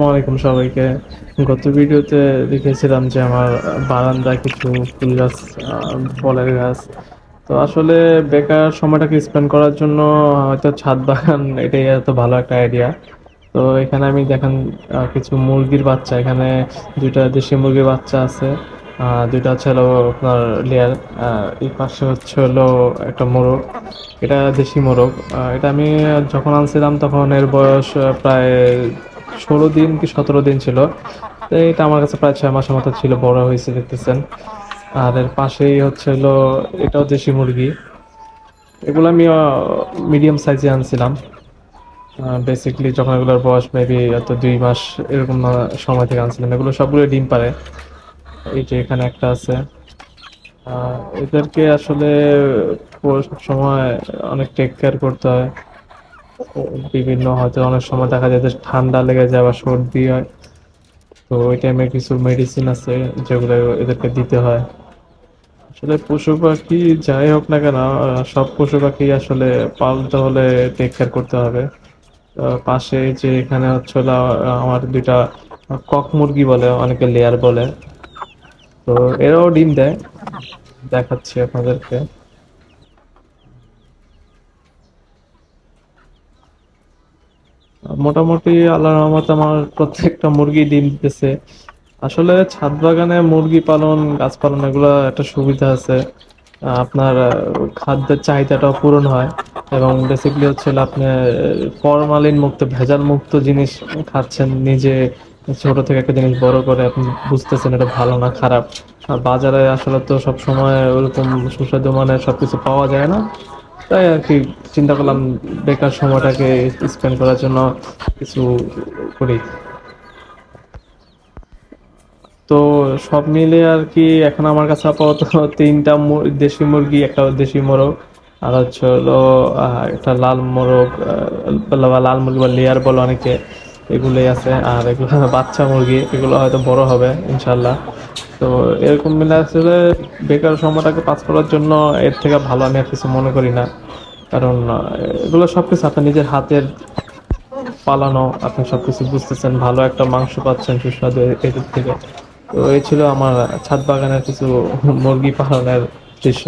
ওয়ালাইকুম সবাইকে। গত ভিডিওতে দেখেছিলাম যে আমার বারান্দায় কিছু ফুল গাছ ফলের গাছ। তো আসলে বেকার সময়টাকে স্পেন্ড করার জন্য হয়তো ছাদ বাগান এটাই এত ভালো একটা আইডিয়া তো এখানে আমি দেখেন কিছু মুরগির বাচ্চা। এখানে দুইটা দেশি মুরগির বাচ্চা আছে। দুইটা হচ্ছে হলো আপনার লেয়ার এই পাশে হচ্ছে হলো একটা মোরগ। এটা দেশি মোরগ। এটা আমি যখন আনছিলাম তখন এর বয়স প্রায় ষোলো দিন কি সতেরো দিন ছিল। তো এটা আমার কাছে প্রায় ছয় মাসের মতো ছিল, বড় হয়েছে দেখতেছেন। আর এর পাশেই হচ্ছে হলো, এটাও দেশি মুরগি। এগুলো আমি মিডিয়াম সাইজে আনছিলাম। বেসিকলি যখন এগুলোর বয়স মেবি এত দুই মাস এরকম সময় থেকে আনছিলাম। এগুলো সবগুলো ডিম পারে এই যে এখানে একটা আছে। এদেরকে আসলে সময় অনেক টেক কেয়ার করতে হয়। বিভিন্ন হয়তো অনেক সময় দেখা যায় যে ঠান্ডা লেগে যায় বা সর্দি হয়। তো ওই টাইমে কিছু মেডিসিন আছে যেগুলো এদেরকে দিতে হয়। আসলে পশু পাখি যাই হোক না কেন সব পশু পাখি আসলে পালতে হলে টেক কেয়ার করতে হবে। পাশে যে এখানে হচ্ছে হলো, আমার দুইটা কক মুরগি বলে অনেকে লেয়ার বলে। তো এরাও ডিম দেয়। দেখাচ্ছি আপনাদেরকে। মোটামুটি আল্লাহর রহমত আমার প্রত্যেকটা মুরগি ডিম দিতেছে। আসলে ছাদ বাগানে মুরগি পালন, গাছ পালন এগুলো একটা সুবিধা আছে। আপনার খাদ্যের চাহিদাটাও পূরণ হয় এবং বেসিক্যালি হচ্ছে আপনি ফরমালিন মুক্ত, ভেজাল মুক্ত জিনিস খাচ্ছেন, নিজে ছোট থেকে একটা জিনিস বড় করে আপনি বুঝতেছেন এটা ভালো না খারাপ। আর বাজারে আসলে তো সব সময় ওরকম সুস্বাদু মানের সবকিছু পাওয়া যায় না। তাই আর কি চিন্তা করলাম বেকার সময়টাকে স্পেন্ড করার জন্য কিছু করি। তো সব মিলে আর কি এখন আমার কাছে আপাতত তিনটা দেশি মুরগি, একটা দেশি মোরগ, আর হচ্ছে হলো একটা লাল মোরগ বা লাল মুরগি বা লেয়ার বলো অনেকে। এগুলোই আছে। আর এগুলো বাচ্চা মুরগি, এগুলো হয়তো বড় হবে ইনশাল্লাহ তো এরকম মিলে আসলে বেকার সময়টাকে পাস করার জন্য এর থেকে ভালো আমি আর কিছু মনে করি না। কারণ এগুলো সব কিছু আপনার নিজের হাতের পালানো, আপনি সব কিছু বুঝতেছেন, ভালো একটা মাংস পাচ্ছেন, সুস্বাদু এদের থেকে। তো এই ছিল আমার ছাদ বাগানের কিছু মুরগি পালনের দৃশ্য।